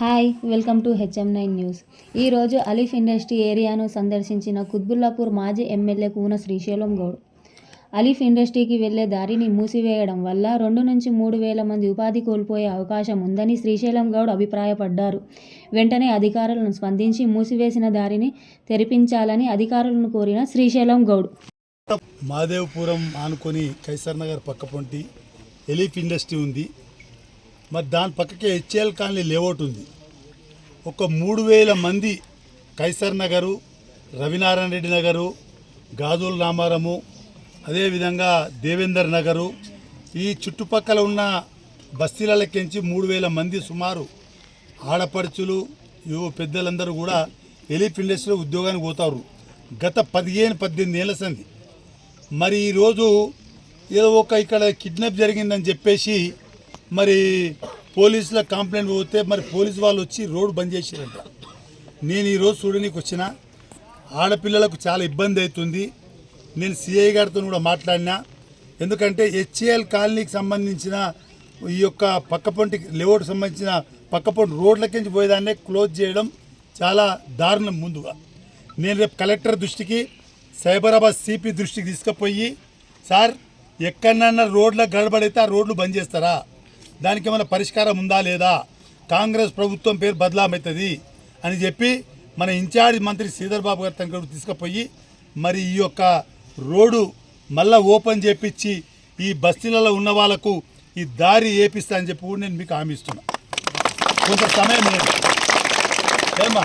Hi welcome to HM nine news. ఈరోజు Alif industry ఏరియాను సందర్శించిన కుత్బుల్లాపూర్ మాజీ ఎమ్మెల్యే కూన శ్రీశైలం గౌడ్. అలీఫ్ ఇండస్ట్రీకి వెళ్ళే దారిని మూసివేయడం వల్ల రెండు నుంచి మూడు వేల మంది ఉపాధి కోల్పోయే అవకాశం ఉందని శ్రీశైలం గౌడ్ అభిప్రాయపడ్డారు. వెంటనే అధికారులను స్పందించి మూసివేసిన దారిని తెరిపించాలని అధికారులను కోరిన శ్రీశైలం గౌడ్. మాదేవపురం ఆనుకొని కైసర్ నగర్ పక్కపొంటి ఎలీఫ్ ఇండస్ట్రీ ఉంది. మరి దాని పక్కకే హెచ్ఎల్ కాలనీ లేఅవుట్ ఉంది. ఒక మూడు వేల మంది కైసర్ నగరు రవినారాయణ రెడ్డి నగరు గాజుల రామారము అదేవిధంగా దేవేందర్ నగరు ఈ చుట్టుపక్కల ఉన్న బస్తీలకెంచి మూడు వేల మంది సుమారు ఆడపడుచులు యువ పెద్దలందరూ కూడా ఎలీఫ్ ఇండస్ట్రీలో ఉద్యోగానికి పోతారు. గత పదిహేను పద్దెనిమిది ఏళ్ళ సంది. మరి ఈరోజు ఏదో ఒక ఇక్కడ కిడ్నాప్ జరిగిందని చెప్పేసి మరి పోలీసుల కంప్లైంట్ పోతే మరి పోలీసు వాళ్ళు వచ్చి రోడ్డు బంద్ చేసారంట. నేను ఈరోజు చూడడానికి వచ్చిన ఆడపిల్లలకు చాలా ఇబ్బంది అవుతుంది. నేను సిఐ గారితో కూడా మాట్లాడినా. ఎందుకంటే హెచ్ఏఎల్ కాలనీకి సంబంధించిన ఈ యొక్క పక్కపొంటి లేఅవుట్ సంబంధించిన పక్కపొంటి రోడ్లకించి పోయేదాన్నే క్లోజ్ చేయడం చాలా దారుణం ముందుగా. నేను రేపు కలెక్టర్ దృష్టికి సైబరాబాద్ సిపి దృష్టికి తీసుకుపోయి సార్ ఎక్కడన్నా రోడ్ల గడబడైతే ఆ రోడ్లు బంద్ చేస్తారా? దానికి ఏమైనా పరిష్కారం ఉందా లేదా? కాంగ్రెస్ ప్రభుత్వం పేరు బదలామవుతుంది అని చెప్పి మన ఇన్ఛార్జ్ మంత్రి శ్రీధర్ బాబు గారి దగ్గర తీసుకుపోయి మరి ఈ యొక్క రోడ్డు మళ్ళా ఓపెన్ చేపించి ఈ బస్తీలలో ఉన్న వాళ్ళకు ఈ దారి ఏపిస్తా అని చెప్పి కూడా నేను మీకు హామీ ఇస్తున్నా. కొంత సమయం లేదు ఏమ్మా?